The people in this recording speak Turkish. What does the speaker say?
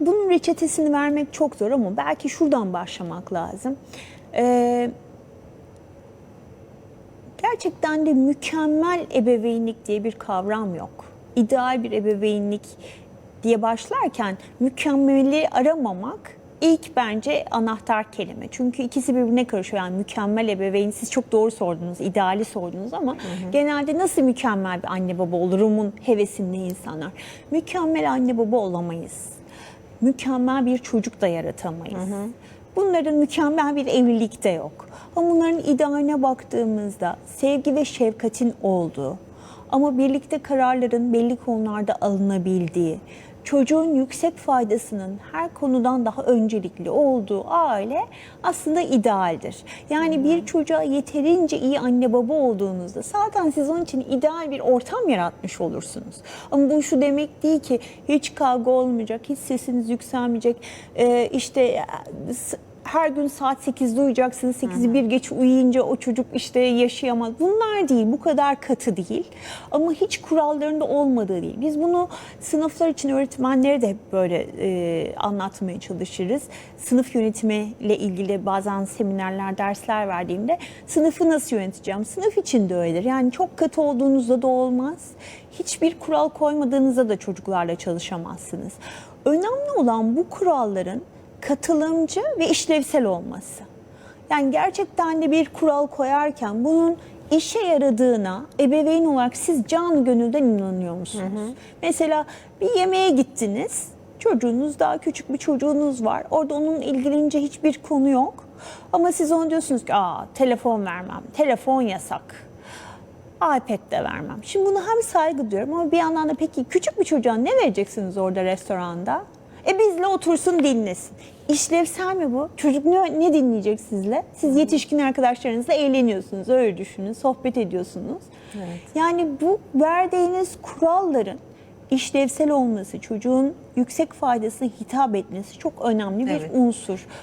bunun reçetesini vermek çok zor ama belki şuradan başlamak lazım. Ee, gerçekten de mükemmel ebeveynlik diye bir kavram yok. İdeal bir ebeveynlik diye başlarken mükemmeli aramamak ilk bence anahtar kelime. Çünkü ikisi birbirine karışıyor. Yani mükemmel ebeveyn siz çok doğru sordunuz, ideali sordunuz ama genelde nasıl mükemmel bir anne baba olurumun hevesinde insanlar. Mükemmel anne baba olamayız. Mükemmel bir çocuk da yaratamayız. Bunların mükemmel bir evlilik de yok. Ama bunların idealine baktığımızda sevgi ve şefkatin olduğu ama birlikte kararların belli konularda alınabildiği, çocuğun yüksek faydasının her konudan daha öncelikli olduğu aile aslında idealdir. Yani bir çocuğa yeterince iyi anne baba olduğunuzda zaten siz onun için ideal bir ortam yaratmış olursunuz. Ama bu şu demek değil ki hiç kavga olmayacak, hiç sesiniz yükselmeyecek, Ee, işte her gün saat 8'de uyuyacaksınız. 8'i bir geç uyuyunca o çocuk işte yaşayamaz. Bunlar değil, bu kadar katı değil. Ama hiç kurallarında olmadığı değil. Biz bunu sınıflar için öğretmenlere de hep böyle e, anlatmaya çalışırız. Sınıf yönetimiyle ilgili bazen seminerler, dersler verdiğimde sınıfı nasıl yöneteceğim? Sınıf için de öyledir. Yani çok katı olduğunuzda da olmaz. Hiçbir kural koymadığınızda da çocuklarla çalışamazsınız. Önemli olan bu kuralların katılımcı ve işlevsel olması. Yani gerçekten de bir kural koyarken bunun işe yaradığına ebeveyn olarak siz canı gönülden inanıyor musunuz? Mesela bir yemeğe gittiniz. Çocuğunuz daha küçük bir çocuğunuz var. Orada onun ilgilenince hiçbir konu yok. Ama siz ona diyorsunuz ki Aa, telefon vermem, telefon yasak iPad de vermem. Şimdi bunu hem saygı diyorum ama bir yandan da peki küçük bir çocuğa ne vereceksiniz orada restoranda? E bizle otursun dinlesin. İşlevsel mi bu? Çocuk ne, ne dinleyecek sizle? Siz yetişkin arkadaşlarınızla eğleniyorsunuz, öyle düşünün, sohbet ediyorsunuz. Yani bu verdiğiniz kuralların işlevsel olması, çocuğun yüksek faydasına hitap etmesi çok önemli bir Evet. unsur.